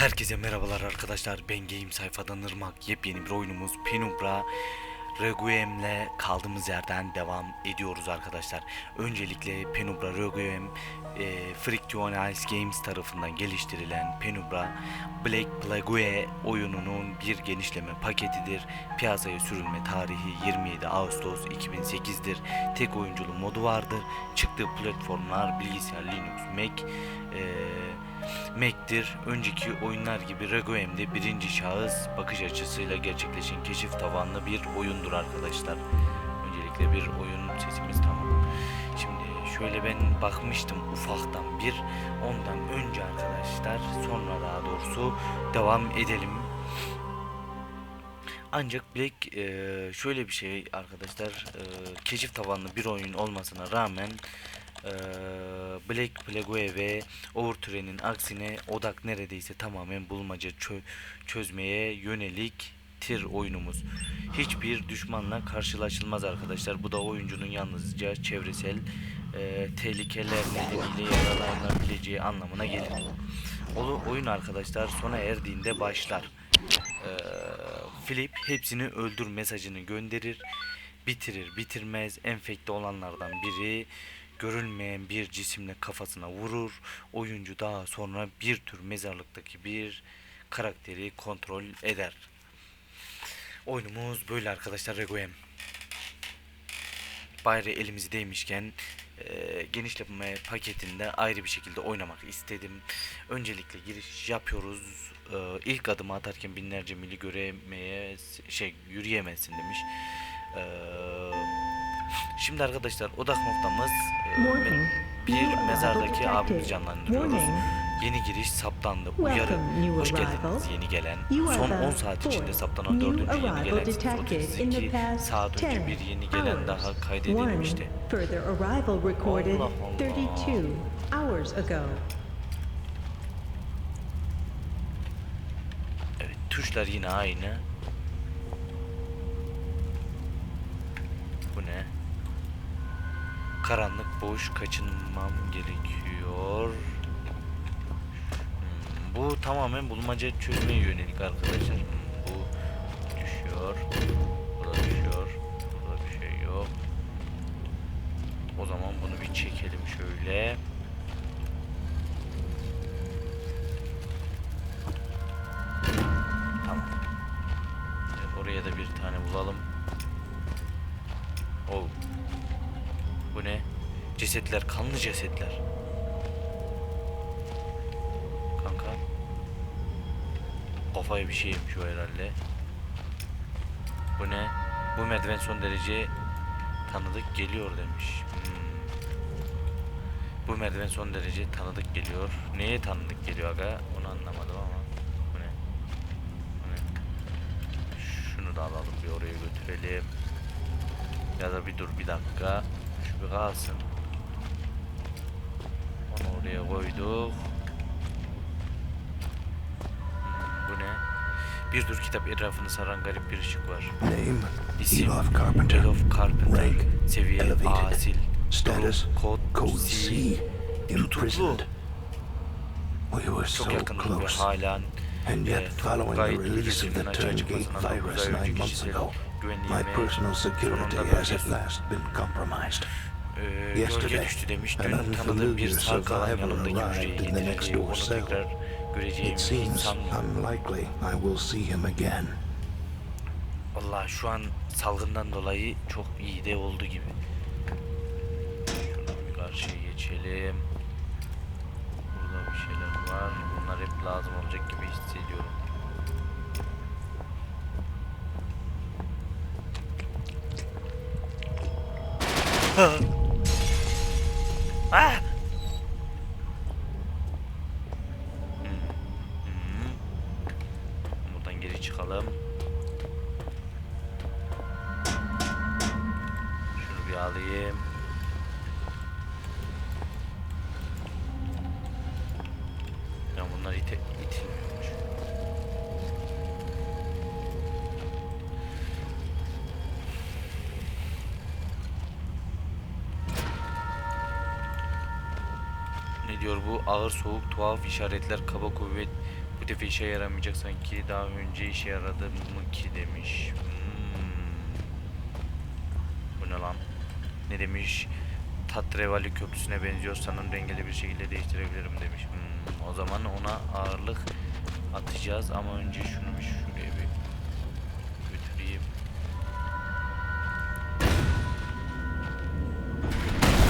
Herkese merhabalar arkadaşlar. Ben Game sayfadan Irmak. Yepyeni bir oyunumuz Penumbra Requiem'le kaldığımız yerden devam ediyoruz arkadaşlar. Öncelikle Penumbra Requiem e, Friction Ice Games tarafından geliştirilen Penumbra Black Plague oyununun bir genişleme paketidir. Piyasaya sürülme tarihi 27 Ağustos 2008'dir. Tek oyunculu modu vardır. Çıktığı platformlar bilgisayar, Linux, Mac, e, Mac'tir. Önceki oyunlar gibi Requiem'de birinci şahıs bakış açısıyla gerçekleşen keşif tavanlı bir oyundur arkadaşlar. Öncelikle bir oyun sesimiz tamam. Şimdi şöyle ben bakmıştım ufaktan bir ondan önce arkadaşlar sonra daha doğrusu devam edelim. Ancak Black eee, şöyle bir şey arkadaşlar eee, keşif tavanlı bir oyun olmasına rağmen eee, Black Plague ve Overture'nin aksine odak neredeyse tamamen bulmaca çö- çözmeye yönelik tir oyunumuz. Hiçbir düşmanla karşılaşılmaz arkadaşlar. Bu da oyuncunun yalnızca çevresel eee, tehlikeler nedeniyle yaralanabileceği anlamına gelir. Olu oyun arkadaşlar sona erdiğinde başlar. Eee, Philip hepsini öldür mesajını gönderir. Bitirir bitirmez enfekte olanlardan biri görülmeyen bir cisimle kafasına vurur. Oyuncu daha sonra bir tür mezarlıktaki bir karakteri kontrol eder. Oyunumuz böyle arkadaşlar Requiem. Bari elimizi değmişken e, genişleme paketinde ayrı bir şekilde oynamak istedim. Öncelikle giriş yapıyoruz. E, ilk adımı atarken binlerce mili göremeye şey yürüyemezsin demiş. E, şimdi arkadaşlar odak noktamız Warning. bir mezardaki detected. canlandırıyoruz. Yeni giriş saptandı. Uyarı. Hoş geldiniz yeni gelen. Son are 10 the saat içinde saptanan new dördüncü yeni arrival gelen detected in the 32 past saat önce 10 bir yeni gelen daha kaydedilmişti. Allah Allah. 32 hours ago. Evet tuşlar yine aynı. Karanlık boş kaçınmam gerekiyor. Hmm, bu tamamen bulmaca çözmeye yönelik arkadaşlar. Hmm, bu düşüyor. Bu da düşüyor. Burada bir şey yok. O zaman bunu bir çekelim şöyle. Cesetler, kanlı cesetler. Kanka. Kafaya bir şey yemiş herhalde. Bu ne? Bu merdiven son derece tanıdık geliyor demiş. Hmm. Bu merdiven son derece tanıdık geliyor. Neye tanıdık geliyor aga? Onu anlamadım ama. Bu ne? Bu ne? Şunu da alalım bir oraya götürelim. Ya da bir dur bir dakika. Şu bir kalsın. Koyduk. Hmm, bu ne? Bir dur kitap etrafını saran garip bir ışık var. Name, İsim Elof Carpenter. Elof Carpenter. Rank, Seviye elevated. asil. Status, kod, Code C. Tutuklu. We were Çok so ve close. halen And yet, following the release of the Turngate virus nine months ago, my personal security has at last been compromised. E, gölge Yesterday, düştü demiş. Dün tanıdığım bir kalan survivor yanımdaki hücreye in the next getirecek. door Onu tekrar göreceğim It seems insan unlikely I will see him again. Allah şu an salgından dolayı çok iyi de oldu gibi. Şuradan bir karşıya geçelim. Burada bir şeyler var. Bunlar hep lazım olacak gibi hissediyorum. ah! Hmm, Ne diyor bu? Ağır soğuk tuhaf işaretler kaba kuvvet Bu defa işe yaramayacak sanki daha önce işe yaradı mı ki demiş. Hmm. Bu ne lan? Ne demiş? Tatrevali köprüsüne benziyor sanırım dengeli bir şekilde değiştirebilirim demiş. Hmm. O zaman ona ağırlık atacağız ama önce şunu bir şuraya bir götüreyim.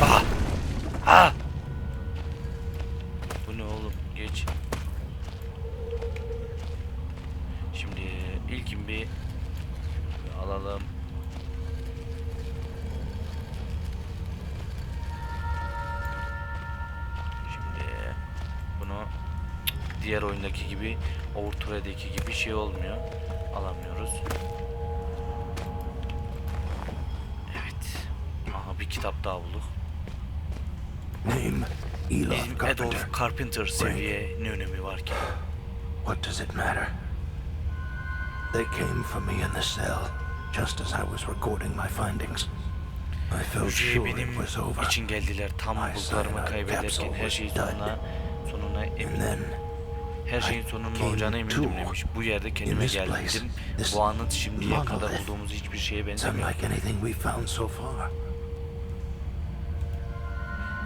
Ah! Ah! Oyundaki gibi Overture'deki gibi şey olmuyor. Alamıyoruz. Evet. Aha bir kitap daha bulduk. Name Bizim Carpenter. Adolf Carpenter seviye ne önemi var ki? What does it matter? They came for me in the cell, just as I was recording my findings. I felt sure it was over. için geldiler tam bulgularımı kaybederken her şeyin was sonuna sonuna And emin then her şeyin came olacağına emindim demiş. Bu yerde kendime geldim. Bu anıt şimdiye kadar bulduğumuz hiçbir şeye benzemiyor.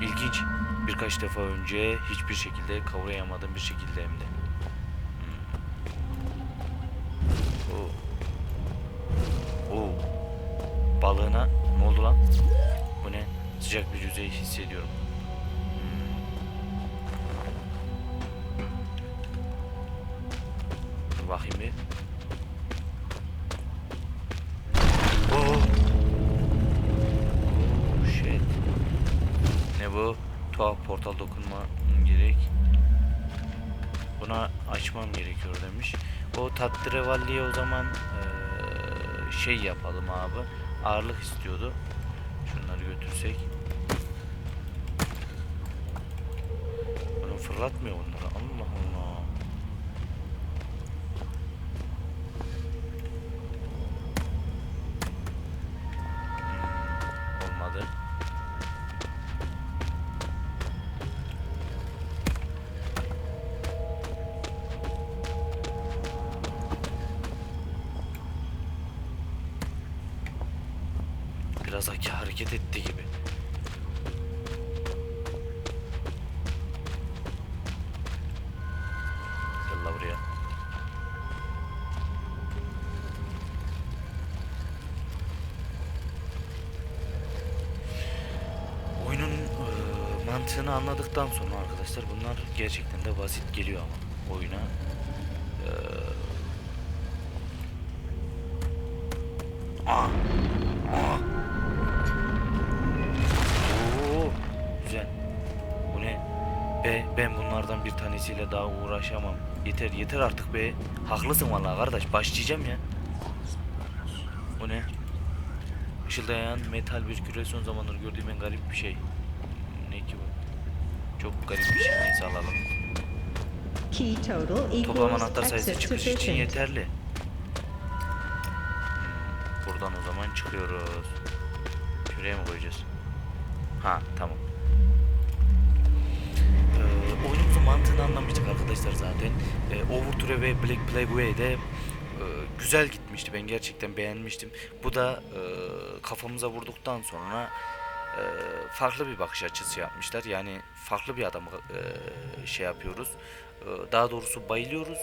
İlginç. Birkaç defa önce hiçbir şekilde kavrayamadığım bir şekilde hem de. Hmm. Oo. Oo. Balığına ne oldu lan? Bu ne? Sıcak bir yüzey hissediyorum. Tuhaf portal dokunma gerek. Buna açmam gerekiyor demiş. O Tattrevalli'ye o zaman eee, şey yapalım abi. Ağırlık istiyordu. Şunları götürsek. Bunu fırlatmıyor bunları. Biraz haki hareket etti gibi. Gel. Oyunun eee, mantığını anladıktan sonra arkadaşlar bunlar gerçekten de basit geliyor ama oyuna. Aa! Aa! Bunlardan bir tanesiyle daha uğraşamam. Yeter yeter artık be. Haklısın vallahi kardeş. Başlayacağım ya. Bu ne? Işıldayan metal bir küre son zamanları gördüğüm en garip bir şey. Ne ki bu? Çok garip bir şey. Neyse alalım. Key total Toplam anahtar sayısı çıkış için yeterli. Hmm, Buradan o zaman çıkıyoruz. Şuraya mı koyacağız? Ha tamam. Mantığını anlamıştık arkadaşlar zaten. Ee, Overture ve Black Plague'de e, güzel gitmişti. Ben gerçekten beğenmiştim. Bu da e, kafamıza vurduktan sonra e, farklı bir bakış açısı yapmışlar. Yani farklı bir adamı e, şey yapıyoruz. E, daha doğrusu bayılıyoruz.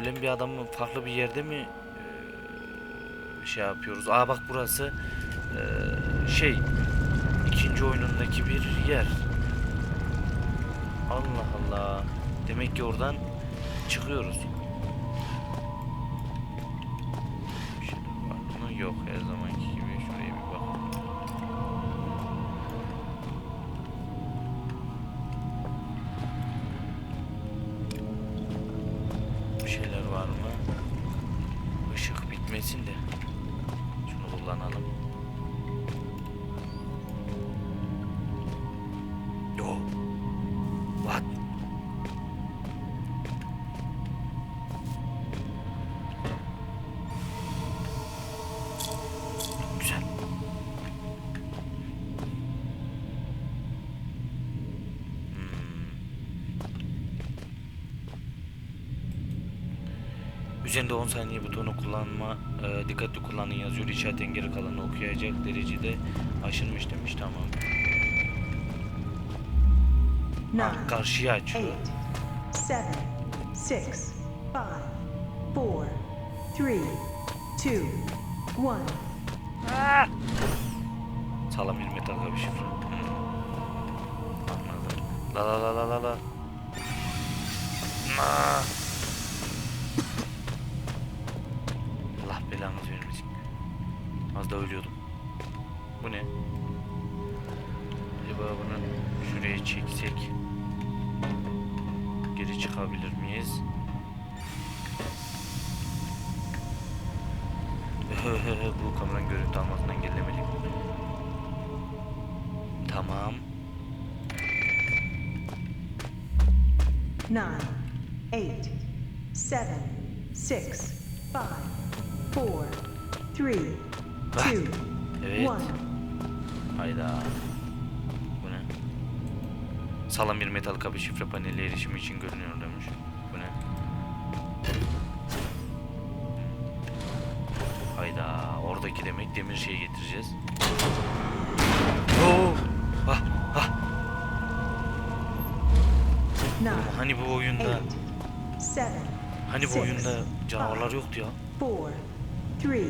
Ölen bir adamı farklı bir yerde mi e, şey yapıyoruz? Aa bak burası e, şey ikinci oyunundaki bir yer. Allah Allah. Demek ki oradan çıkıyoruz. Bir şey var mı? Yok her zamanki Üzerinde 10 saniye butonu kullanma, e, dikkatli kullanın yazıyor. İşaretin geri kalanını okuyacak derecede aşınmış demiş. Tamam. Nine, karşıya açıyor. eight, seven, six, five, four, three, two, one. Sağlam bir metal kapı şifre. Anladım. La la la la la la. Ma. Belanızı vermesin. Az da ölüyordum. Bu ne? Acaba bunu şuraya çeksek geri çıkabilir miyiz? Bu kameranın görüntü almasını engellemeliyim. Tamam. Nine, eight, seven, six, five, four, three, Ah, two, evet. one. Hayda. Bu ne? Sağlam bir metal kabı şifre paneli erişimi için görünüyor demiş. Bu ne? Hayda. Oradaki demek demir şeyi getireceğiz. Oo! Ah! Ah! Nine, Hani bu oyunda eight, seven, hani bu oyunda canavarlar yoktu ya. four, three,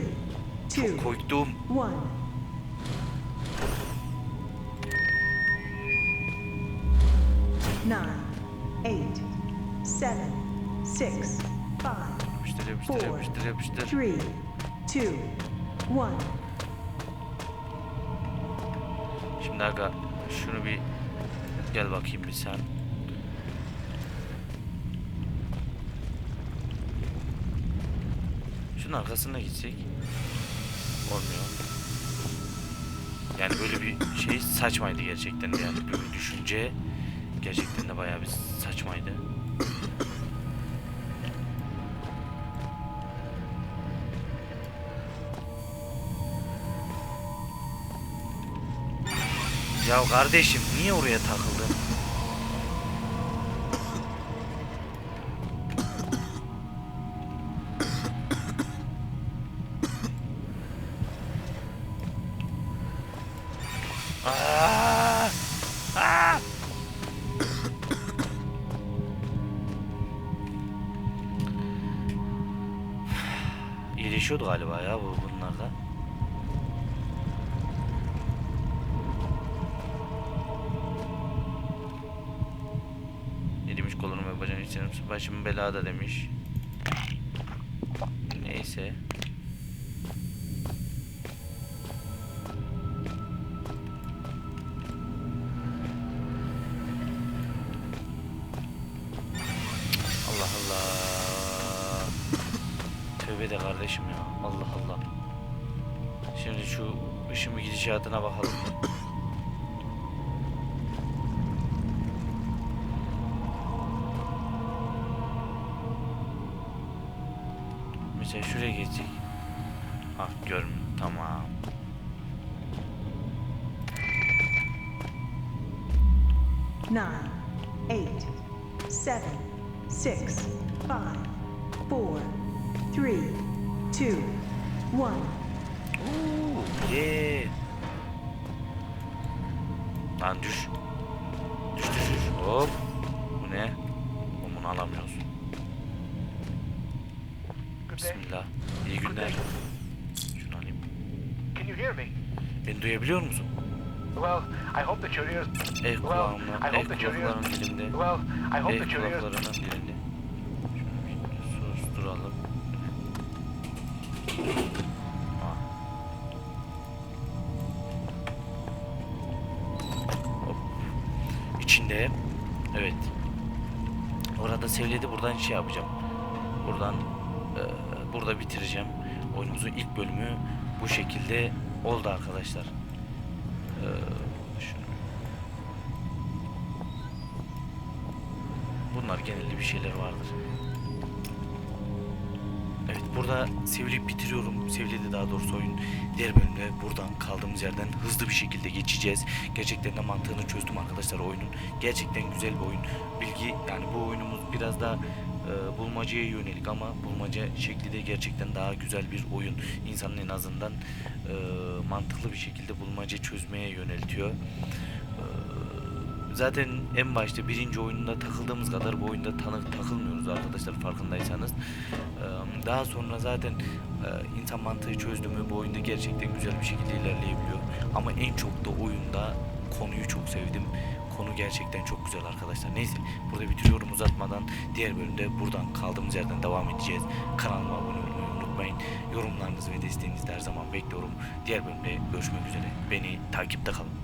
two, Çok korktum. one. Nine, eight, seven, six, five, Yapıştır yapıştır Four. yapıştır yapıştır. three, two, one. Şimdi aga şunu bir gel bakayım bir sen. Şunun arkasına gitsek olmuyor. Yani böyle bir şey saçmaydı gerçekten yani böyle düşünce gerçekten de bayağı bir saçmaydı. Ya kardeşim niye oraya takıldın? İyileşiyordu galiba ya bu bunlarda. Yedimiş kolunu ve bacağını içerim. Başım belada demiş. Neyse. Allah Allah. Tövbe de kardeşim ya. Allah Allah. Şimdi şu bir gidişatına bakalım. Mesela şuraya geçecek. Ha görmüyorum. Tamam. Nine, eight, seven, six, five, four, three, two, one. Oo, yeah. Lan düş. Düş düş düş. Hop. Bu ne? Bunu alamıyoruz. Bismillah. İyi günler. Şunu alayım. Can you hear me? Beni duyabiliyor musun? Well, I hope that your ears. Well, hope that your ears. kulaklarının dilinde. Well, I hope that your ears. kulaklarının dilinde. Şunu bir susturalım. Ah. İçinde evet. Orada sevledi buradan şey yapacağım. Buradan e, burada bitireceğim. Oyunumuzun ilk bölümü bu şekilde oldu arkadaşlar. E, Bunlar genelde bir şeyler vardır. Burada sevilip bitiriyorum. Seviledi daha doğrusu oyun. Diğer bölümde buradan kaldığımız yerden hızlı bir şekilde geçeceğiz. Gerçekten de mantığını çözdüm arkadaşlar oyunun. Gerçekten güzel bir oyun. Bilgi yani bu oyunumuz biraz da e, e, bulmacaya yönelik ama bulmaca şekli de gerçekten daha güzel bir oyun. İnsanın en azından e, mantıklı bir şekilde bulmaca çözmeye yöneltiyor. Zaten en başta birinci oyunda takıldığımız kadar bu oyunda tanı takılmıyoruz arkadaşlar farkındaysanız. Daha sonra zaten insan mantığı çözdü mü bu oyunda gerçekten güzel bir şekilde ilerleyebiliyor. Ama en çok da oyunda konuyu çok sevdim. Konu gerçekten çok güzel arkadaşlar. Neyse burada bitiriyorum uzatmadan. Diğer bölümde buradan kaldığımız yerden devam edeceğiz. Kanalıma abone olmayı unutmayın. Yorumlarınızı ve desteğinizi de her zaman bekliyorum. Diğer bölümde görüşmek üzere. Beni takipte kalın.